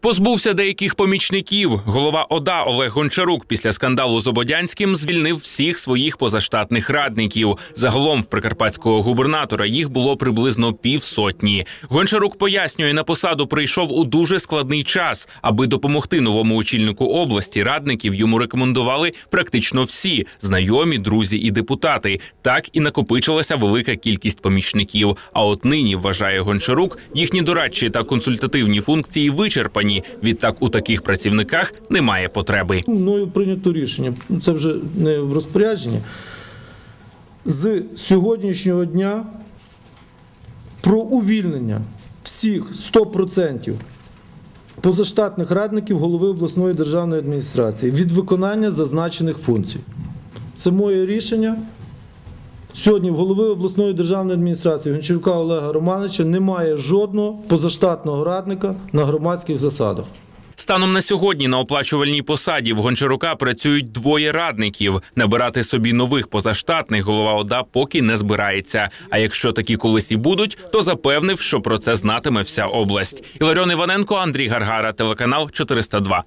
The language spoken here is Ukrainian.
Позбувся деяких помічників. Голова ОДА Олег Гончарук після скандалу з Ободянським звільнив всіх своїх позаштатних радників. Загалом в прикарпатського губернатора їх було приблизно півсотні. Гончарук пояснює, на посаду прийшов у дуже складний час. Аби допомогти новому очільнику області, радників йому рекомендували практично всі знайомі, друзі і депутати. Так і накопичилася велика кількість помічників. А от нині вважає Гончарук, їхні дорадчі та консультативні функції вичерпані. Відтак у таких працівниках немає потреби. Мною прийнято рішення, ну, це вже не в розпорядженні. З сьогоднішнього дня про увільнення всіх 100% позаштатних радників голови обласної державної адміністрації від виконання зазначених функцій. Це моє рішення. Сьогодні в голови обласної державної адміністрації Гончарука Олега Романовича немає жодного позаштатного радника на громадських засадах. Станом на сьогодні на оплачувальній посаді в Гончарука працюють двоє радників. Набирати собі нових позаштатних голова ОДА поки не збирається. А якщо такі колись і будуть, то запевнив, що про це знатиме вся область. Іларіон Іваненко, Андрій Гаргара, телеканал 402.